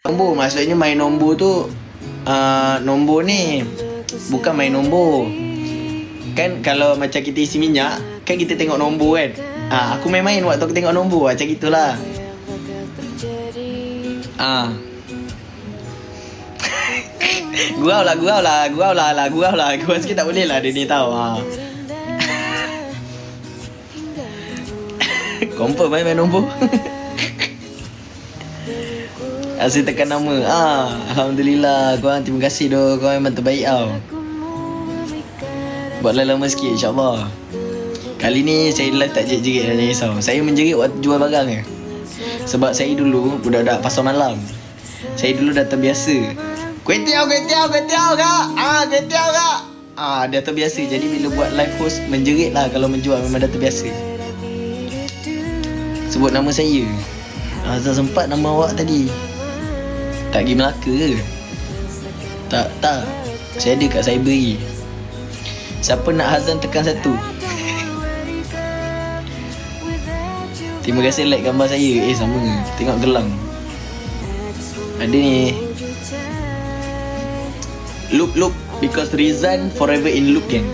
Nombor maksudnya main nombor tu uh, nombor ni bukan main nombor. Kan kalau macam kita isi minyak, kan kita tengok nombor kan. Ah, aku main-main waktu aku tengok nombor macam gitulah. Ah. gurau lah, gurau lah, gurau lah, lah, gurau lah. Gurau sikit tak boleh lah dia ni tahu. Ha. Confirm main, main nombor. Asyik tekan nama. Ah, Alhamdulillah. Korang terima kasih doh. Korang memang terbaik tau. Buatlah lama sikit insyaAllah. Kali ni saya live tak jerit-jerit dah ni risau. Saya menjerit waktu jual barang je. Sebab saya dulu budak-budak pasar malam. Saya dulu dah terbiasa. Tiaw, kuih tiaw kak. Ah, kuih tiaw kak. Ah, dah terbiasa. Jadi bila buat live host menjerit lah kalau menjual memang dah terbiasa. Sebut nama saya. Azal sempat nama awak tadi. Tak pergi Melaka ke? Tak, tak. Saya ada kat cyber lagi. Siapa nak Hazan tekan satu? Terima kasih like gambar saya. Eh, sama? Tengok gelang. Ada ni. Loop, loop. Because Rizan forever in loop, gang.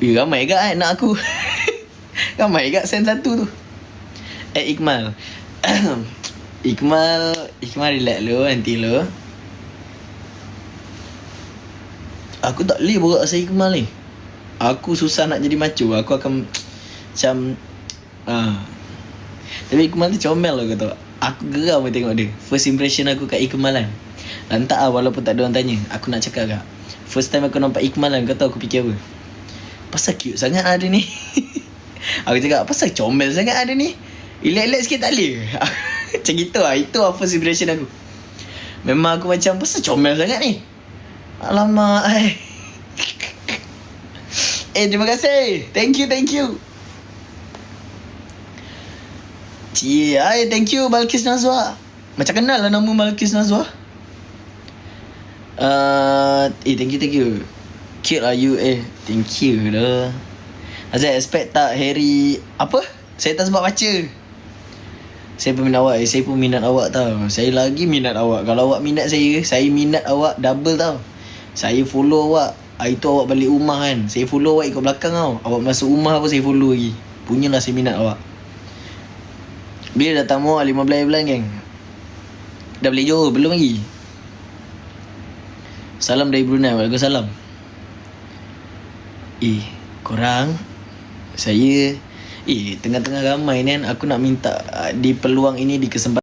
Eh, ramai ke eh, nak aku? ramai ke send satu tu? Eh, Iqmal. Iqmal Iqmal relax lu Nanti lu Aku tak boleh borak pasal Iqmal ni. Aku susah nak jadi macu. Aku akan Macam ah. Tapi Iqmal tu comel lah kata Aku geram tengok dia. First impression aku kat Iqmal kan. Lantak lah walaupun tak ada orang tanya. Aku nak cakap kak. First time aku nampak Iqmal kan Kau tahu aku fikir apa? Pasal cute sangat ada ni. Aku cakap Pasal comel sangat ada ni. Relax-relax sikit tak boleh Macam gitu lah. Itu lah first impression aku? Memang aku macam Pasal comel sangat ni? Alamak eh. eh terima kasih. Thank you thank you. Cie ay, Thank you Balkis Nazwa. Macam kenal lah nama Balkis Nazwa. Uh, Eh thank you thank you. Cute lah you eh. Thank you dah Azal expect tak Harry Apa? Saya tak sebab baca saya pun minat awak eh, Saya pun minat awak tau. Saya lagi minat awak. Kalau awak minat saya Saya minat awak double tau. Saya follow awak. Hari tu awak balik rumah kan. Saya follow awak ikut belakang tau. Awak masuk rumah pun saya follow lagi. Punyalah saya minat awak. Bila datang mau 15 bulan geng? Dah boleh Johor? Belum lagi? Salam dari Brunei. Waalaikumsalam. Eh Korang Saya Eh, tengah-tengah ramai ni kan Aku nak minta uh, Di peluang ini Di kesempatan